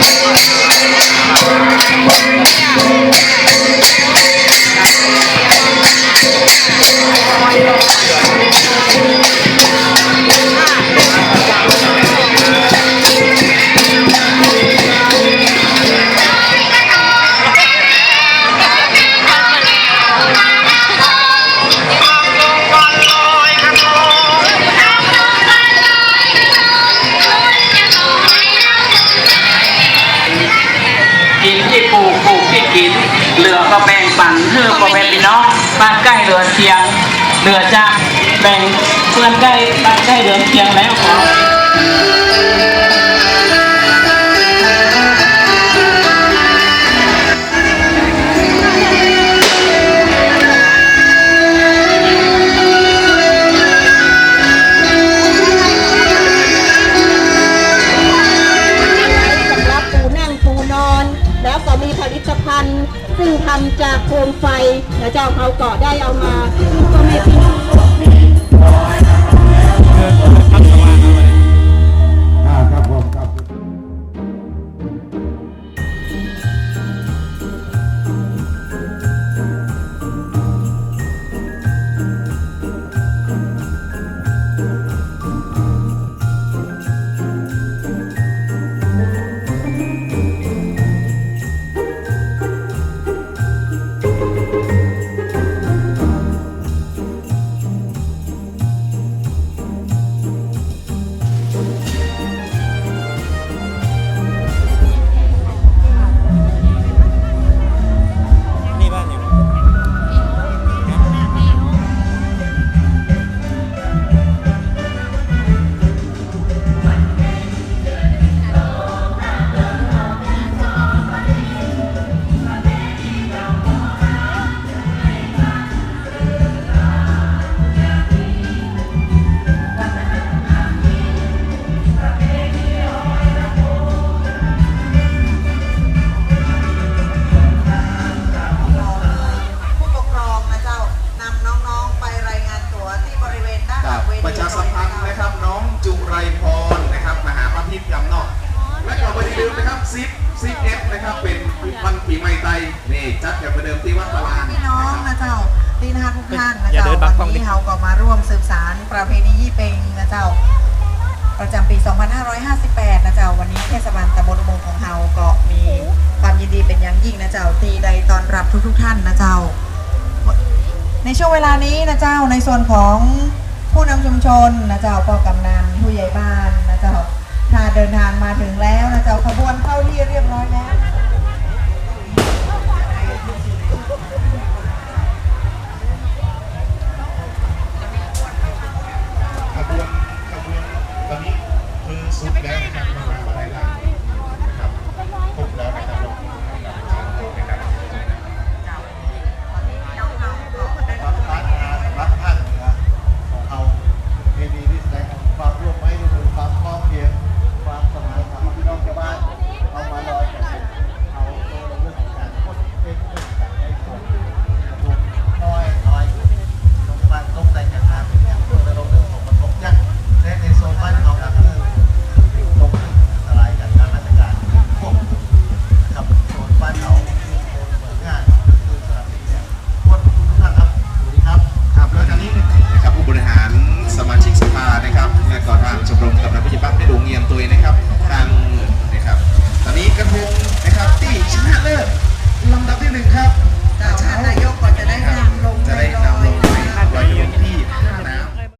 Yeah. ให้กิน เหลือก็แบ่งปันเพื่อพ่อแม่พี่น้องบ้านใกล้เหลือเทียง เหลือจะแบ่งเพื่อนใกล้บ้านใกล้เหลือเทียงแล้วขอ ก็ได้ ประชาสัมพันธ์นะครับน้องจุไรพรนะครับมหาพันธิตยำนอก และก็ไม่ได้ลืมนะครับซิปซิปเอฟนะครับเป็นวันปีใหม่ไทยนี่จัดกันประเดิมที่วัดตลาดพี่น้องนะเจ้าตีนาทุกท่านนะอย่าเจ้าเดินบังกล้วัองนดินี้เราก็มาร่วมสืบสารประเพณียี่เปงนะเจ้า ประจำปี 2558 นะเจ้าวันนี้เทศบาลตำบลอุโมงค์ของเราก็มีความยินดีเป็นอย่างยิ่งนะเจ้าตีใดตอนรับทุกๆท่านนะเจ้า ในช่วงเวลานี้นะเจ้าในส่วนของ ผู้นำชุมชนนะเจ้าพ่อกำนันผู้ใหญ่บ้านนะเจ้าถ้าเดินทางมาถึงแล้ว